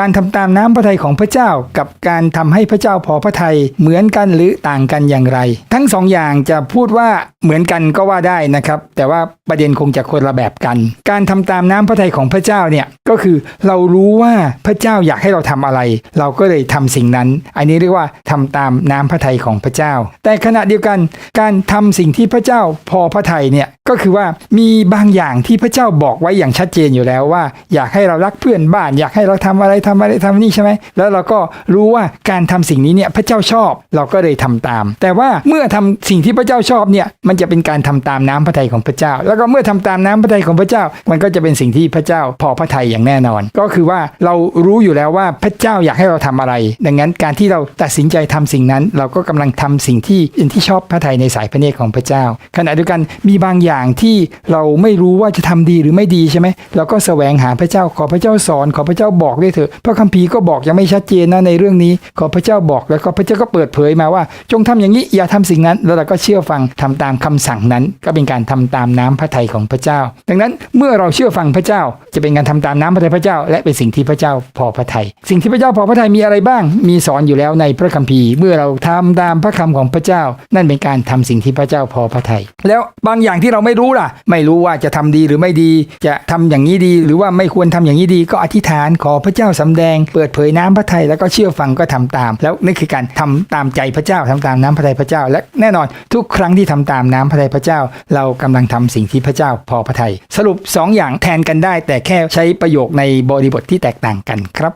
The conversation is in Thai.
การทำตามน้ำพระทัยของพระเจ้า กับการทำให้พระเจ้าพอพระทัยเหมือนกันหรือต่างกันอย่างไร ทั้งสองอย่างจะพูดว่าเหมือนกันก็ว่าได้นะครับ แต่ว่าประเด็นคงจะคนละแบบกัน การทำตามน้ำพระทัยของพระเจ้าเนี่ย ก็คือเรารู้ว่าพระเจ้าอยากให้เราทำอะไร เราก็เลยทำสิ่งนั้น อันนี้เรียกว่าทำตามน้ำพระทัยของพระเจ้า แต่ขณะเดียวกันการทำสิ่งที่พระเจ้าพอพระทัยเนี่ยก็คือว่ามีบางอย่างที่พระเจ้าบอกไว้อย่างชัดเจนอยู่แล้วว่า อยากให้เรารักเพื่อนบ้าน อยากให้เราทำอะไรทำอะไรทำนี่ใช่ไหมแล้วเราก็รู้ว่าการทำสิ่งนี้เนี่ยพระเจ้าชอบ เราก็เลยทำตาม แต่ว่าเมื่อทำสิ่งที่พระเจ้าชอบเนี่ยมันจะเป็นการทำตามน้ำพระทัยของพระเจ้า แล้วก็เมื่อทำตามน้ำพระทัยของพระเจ้า มันก็จะเป็นสิ่งที่พระเจ้าพอพระทัยอย่างแน่นอน ก็คือว่าเรารู้อยู่แล้วว่าพระเจ้าอยากให้เราทำอะไร ดังนั้นการที่เราตัดสินใจทำสิ่งนั้น เราก็กำลังทำสิ่งที่เป็นที่ชอบพระทัยในสายพระเนตรของพระเจ้า ขณะเดียวกันมีบางอย่างที่เราไม่รู้ว่าจะทำดีหรือไม่ดีใช่ไหมเราก็แสวงหาพระเจ้าขอพระเจ้าสอน ขอพระเจ้าบอกด้วยเถอะพระคัมภีร์ก็บอกยังไม่ชัดเจนนะในเรื่องนี้ ขอพระเจ้าบอกแล้วก็พระเจ้าก็เปิดเผยมาว่า จงทำอย่างนี้อย่าทำสิ่งนั้น แล้วเราก็เชื่อฟังทำตามคำสั่งนั้น ก็เป็นการทำตามน้ำพระทัยของพระเจ้า ดังนั้นเมื่อเราเชื่อฟังพระเจ้าจะเป็นการทำตามน้ำพระทัยพระเจ้า และเป็นสิ่งที่พระเจ้าพอพระทัยสิ่งที่พระเจ้าพอพระทัยมีอะไรบ้าง มีสอนอยู่แล้วในพระคัมภีร์ เมื่อเราทำตามพระคำของพระเจ้า นั่นเป็นการทำสิ่งที่พระเจ้าพอพระทัยแล้วบางอย่างที่เราไม่รู้ล่ะ ไม่รู้ว่าจะทำดีหรือไม่ดี จะทำอย่างนี้ดี หรือว่าไม่ควรทำอย่างนี้ดี ก็อธิษฐานขอพระเจ้าสำแดง เปิดเผยน้ำพระทัยแล้วก็เชื่อฟังก็ทำตาม แล้วนี่คือการทำตามใจพระเจ้าทำตามน้ำพระทัยพระเจ้า และแน่นอนทุกครั้งที่ทำตามน้ำพระทัยพระเจ้า เรากำลังทำสิ่งที่พระเจ้าพอพระทัยสรุปสองอย่างแทนกันได้ แต่แค่ใช้ประโยโยคในบริบทที่แตกต่างกันครับ